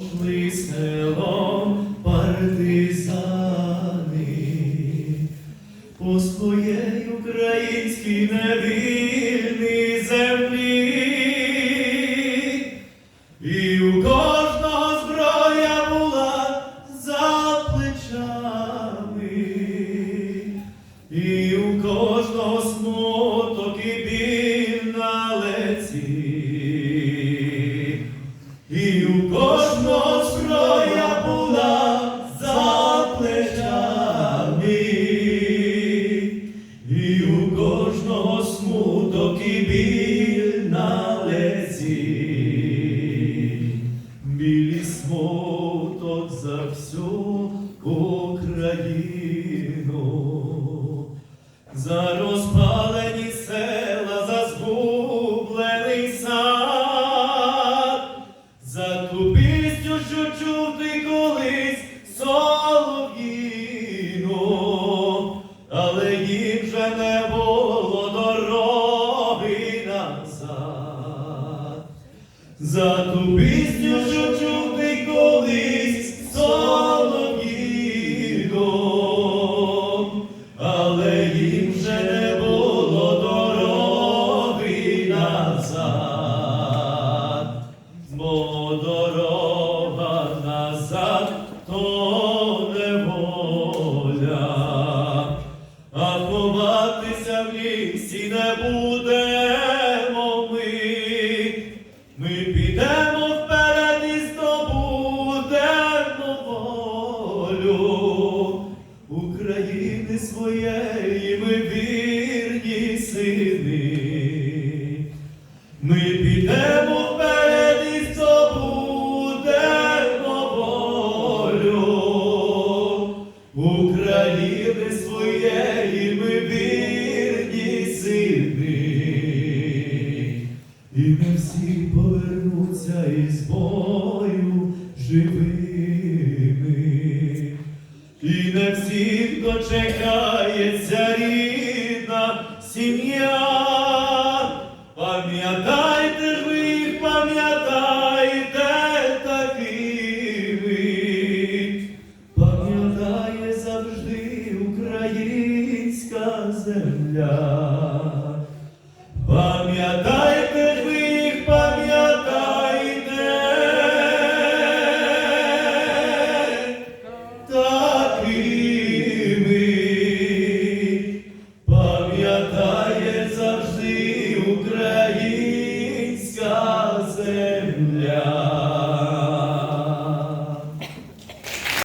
Селом партизани по своєї українській невільній землі, і у кожного зброя була за плечами, і у кожного смуток і кожного зброя була за плечами, і у кожного смуток і біль лиці, білі смуток за всю Україну, за назад, бо дорога назад то неволя, а ховатися в лісі не будемо ми. Підемо вперед і здобудемо України своєї, ми вірні і не всі повернуться із бою живими, і не всіх дочекається рідна сім'я, пам'ятайте ж ви їх, пам'ятайте такими, пам'ятає завжди українська земля. Pamiętaj.